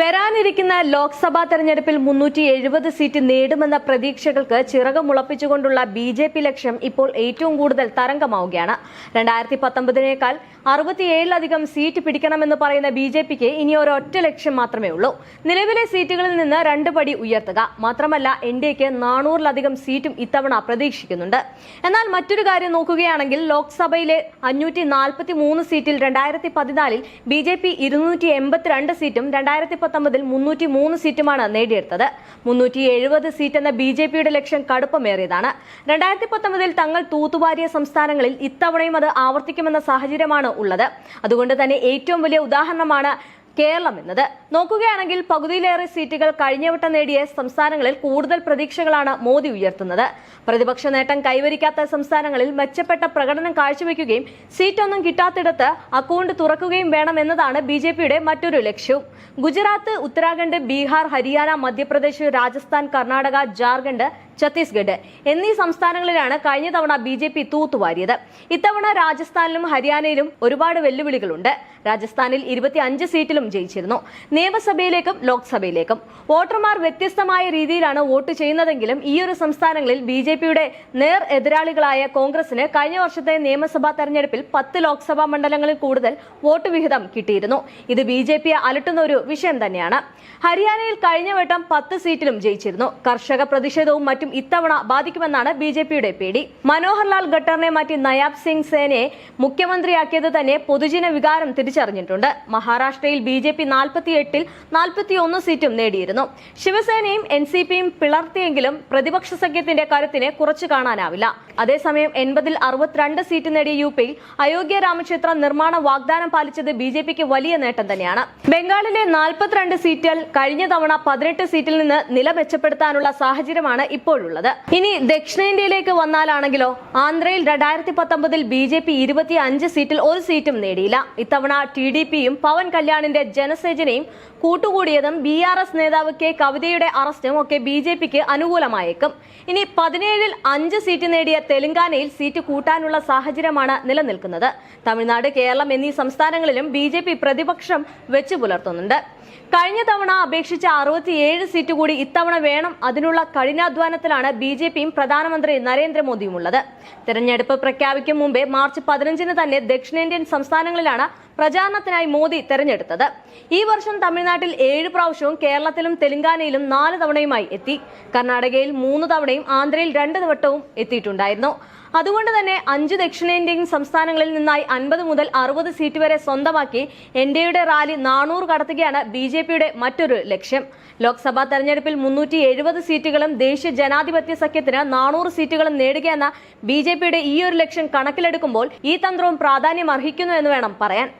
വരാനിരിക്കുന്ന ലോക്സഭാ തെരഞ്ഞെടുപ്പിൽ മുന്നൂറ്റി എഴുപത് സീറ്റ് നേടുമെന്ന പ്രതീക്ഷകൾക്ക് ചിറകമുളപ്പിച്ചുകൊണ്ടുള്ള ബി ജെ പി ലക്ഷ്യം ഇപ്പോൾ ഏറ്റവും കൂടുതൽ തരംഗമാവുകയാണ്. രണ്ടായിരത്തി പത്തൊമ്പതിനേക്കാൾ അറുപത്തിയേഴിലധികം സീറ്റ് പിടിക്കണമെന്ന് പറയുന്ന ബി ജെ പിക്ക് ഇനി ഒരൊറ്റ ലക്ഷ്യം മാത്രമേ ഉള്ളൂ. നിലവിലെ സീറ്റുകളിൽ നിന്ന് രണ്ട് പടി ഉയർത്തുക. മാത്രമല്ല എൻ ഡി എക്ക് നാനൂറിലധികം സീറ്റും ഇത്തവണ പ്രതീക്ഷിക്കുന്നുണ്ട്. എന്നാൽ മറ്റൊരു കാര്യം നോക്കുകയാണെങ്കിൽ ലോക്സഭയിലെ അഞ്ഞൂറ്റി നാൽപ്പത്തി മൂന്ന് സീറ്റിൽ രണ്ടായിരത്തി പതിനാലിൽ ബി ജെ പി ഇരുന്നൂറ്റി എൺപത്തിരണ്ട് സീറ്റും രണ്ടായിരത്തി പത്തൊമ്പതിൽ മുന്നൂറ്റി മൂന്ന് സീറ്റുമാണ് നേടിയെടുത്തത്. മുന്നൂറ്റി എഴുപത് സീറ്റ് എന്ന ബി ജെ പിയുടെ ലക്ഷ്യം കടുപ്പമേറിയതാണ്. രണ്ടായിരത്തി പത്തൊമ്പതിൽ തങ്ങൾ തൂത്തുവാരിയ സംസ്ഥാനങ്ങളിൽ ഇത്തവണയും അത് ആവർത്തിക്കുമെന്ന സാഹചര്യമാണ് ഉള്ളത്. അതുകൊണ്ട് തന്നെ ഏറ്റവും വലിയ ഉദാഹരണമാണ് കേരളം എന്നത്. നോക്കുകയാണെങ്കിൽ പകുതിയിലേറെ സീറ്റുകൾ കഴിഞ്ഞവട്ടം നേടിയ സംസ്ഥാനങ്ങളിൽ കൂടുതൽ പ്രതീക്ഷകളാണ് മോദി ഉയർത്തുന്നത്. പ്രതിപക്ഷ നേട്ടം കൈവരിക്കാത്ത സംസ്ഥാനങ്ങളിൽ മെച്ചപ്പെട്ട പ്രകടനം കാഴ്ചവെക്കുകയും സീറ്റൊന്നും കിട്ടാത്തിടത്ത് അക്കൗണ്ട് തുറക്കുകയും വേണം എന്നതാണ് ബി മറ്റൊരു ലക്ഷ്യവും ഗുജറാത്ത് ഉത്തരാഖണ്ഡ് ബീഹാർ ഹരിയാന മധ്യപ്രദേശ് രാജസ്ഥാൻ കർണാടക ജാർഖണ്ഡ് ഛത്തീസ്ഗഡ് എന്നീ സംസ്ഥാനങ്ങളിലാണ് കഴിഞ്ഞ തവണ ബി ജെ പി തൂത്തുവാരിയത്. ഇത്തവണ രാജസ്ഥാനിലും ഹരിയാനയിലും ഒരുപാട് വെല്ലുവിളികളുണ്ട്. രാജസ്ഥാനിൽ ഇരുപത്തി അഞ്ച് സീറ്റിലും ജയിച്ചിരുന്നു. നിയമസഭയിലേക്കും ലോക്സഭയിലേക്കും. വോട്ടർമാർ വ്യത്യസ്തമായ രീതിയിലാണ് വോട്ട് ചെയ്യുന്നതെങ്കിലും ഈ ഒരു സംസ്ഥാനങ്ങളിൽ ബി ജെ പിയുടെ നേർ എതിരാളികളായ കോൺഗ്രസിന് കഴിഞ്ഞ വർഷത്തെ നിയമസഭാ തെരഞ്ഞെടുപ്പിൽ പത്ത് ലോക്സഭാ മണ്ഡലങ്ങളിൽ കൂടുതൽ വോട്ട് വിഹിതം കിട്ടിയിരുന്നു. ഇത് ബി ജെ പിയെ അലട്ടുന്ന ഒരു വിഷയം തന്നെയാണ്. ഹരിയാനയിൽ കഴിഞ്ഞ വട്ടം പത്ത് സീറ്റിലും ജയിച്ചിരുന്നു. കർഷക പ്രതിഷേധവും മറ്റും ഇത്തവണ ബാധിക്കുമെന്നാണ് ബി ജെ പിയുടെ പേടി. മനോഹർലാൽ ഖട്ടറിനെ മാറ്റി നയാബ് സിംഗ് സേനയെ മുഖ്യമന്ത്രിയാക്കിയത് തന്നെ പൊതുജന വികാരം തിരിച്ചറിഞ്ഞിട്ടുണ്ട്. മഹാരാഷ്ട്രയിൽ ബി ജെ പി നാൽപ്പത്തിയെട്ടിൽ നാൽപ്പത്തിയൊന്ന് സീറ്റും നേടിയിരുന്നു. ശിവസേനയും എൻ സി പിയും പിളർത്തിയെങ്കിലും പ്രതിപക്ഷ സഖ്യത്തിന്റെ കരുത്തിനെ കുറച്ചു കാണാനാവില്ല. അതേസമയം എൺപതിൽ അറുപത്തിരണ്ട് സീറ്റ് നേടിയ യു പിയിൽ അയോഗ്യ രാമക്ഷേത്ര നിർമ്മാണ വാഗ്ദാനം പാലിച്ചത് ബി ജെ പിക്ക് വലിയ നേട്ടം തന്നെയാണ്. ബംഗാളിലെ നാൽപ്പത്തിരണ്ട് സീറ്റിൽ കഴിഞ്ഞ തവണ പതിനെട്ട് സീറ്റിൽ നിന്ന് നില മെച്ചപ്പെടുത്താനുള്ള സാഹചര്യമാണ് ഇപ്പോഴുള്ളത്. ഇനി ദക്ഷിണേന്ത്യയിലേക്ക് വന്നാലാണെങ്കിലോ ആന്ധ്രയിൽ രണ്ടായിരത്തി പത്തൊമ്പതിൽ ബി ജെ പി ഇരുപത്തി അഞ്ച് സീറ്റിൽ ഒരു സീറ്റും നേടിയില്ല. ഇത്തവണ ടി ഡി പിയും പവൻ കല്യാണിന്റെ ജനസേനയും കൂട്ടുകൂടിയതും ബി ആർ എസ് നേതാവ് കെ കവിതയുടെ അറസ്റ്റും ഒക്കെ ബി ജെ പിക്ക് അനുകൂലമായേക്കും. ഇനി പതിനേഴിൽ അഞ്ച് സീറ്റ് നേടിയ തെലങ്കാനയിൽ സീറ്റ് കൂട്ടാനുള്ള സാഹചര്യമാണ് നിലനിൽക്കുന്നത്. തമിഴ്നാട് കേരളം എന്നീ സംസ്ഥാനങ്ങളിലും ബി ജെ പി പ്രതിപക്ഷം വെച്ചു പുലർത്തുന്നുണ്ട്. കഴിഞ്ഞ തവണ അപേക്ഷിച്ച അറുപത്തിയേഴ് സീറ്റ് കൂടി ഇത്തവണ വേണം. അതിനുള്ള കഠിനാധ്വാനത്തിലാണ് ബി ജെ പിയും പ്രധാനമന്ത്രി നരേന്ദ്രമോദിയും ഉള്ളത് തെരഞ്ഞെടുപ്പ് പ്രഖ്യാപിക്കും മുമ്പേ മാർച്ച് പതിനഞ്ചിന് തന്നെ ദക്ഷിണേന്ത്യൻ സംസ്ഥാനങ്ങളിലാണ് പ്രചാരണത്തിനായി മോദി തെരഞ്ഞെടുത്തത്. ഈ വർഷം തമിഴ്നാട്ടിൽ ഏഴ് പ്രാവശ്യവും കേരളത്തിലും തെലങ്കാനയിലും നാല് തവണയുമായി എത്തി. കർണാടകയിൽ മൂന്ന് തവണയും ആന്ധ്രയിൽ രണ്ട് വട്ടവും എത്തിയിട്ടുണ്ടായിരുന്നു. അതുകൊണ്ട് തന്നെ അഞ്ച് ദക്ഷിണേന്ത്യൻ സംസ്ഥാനങ്ങളിൽ നിന്നായി അൻപത് മുതൽ അറുപത് സീറ്റ് വരെ സ്വന്തമാക്കി എൻ ഡി എയുടെ റാലി നാനൂറ് കടത്തുകയാണ് ബി ജെ പിയുടെ മറ്റൊരു ലക്ഷ്യം. ലോക്സഭാ തെരഞ്ഞെടുപ്പിൽ മുന്നൂറ്റി എഴുപത് സീറ്റുകളും ദേശീയ ജനാധിപത്യ സഖ്യത്തിന് നാനൂറ് സീറ്റുകളും നേടുകയെന്ന ബി ജെ പിയുടെ ഈ ഒരു ലക്ഷ്യം കണക്കിലെടുക്കുമ്പോൾ ഈ തന്ത്രവും പ്രാധാന്യം അർഹിക്കുന്നു എന്ന് വേണം പറയാൻ.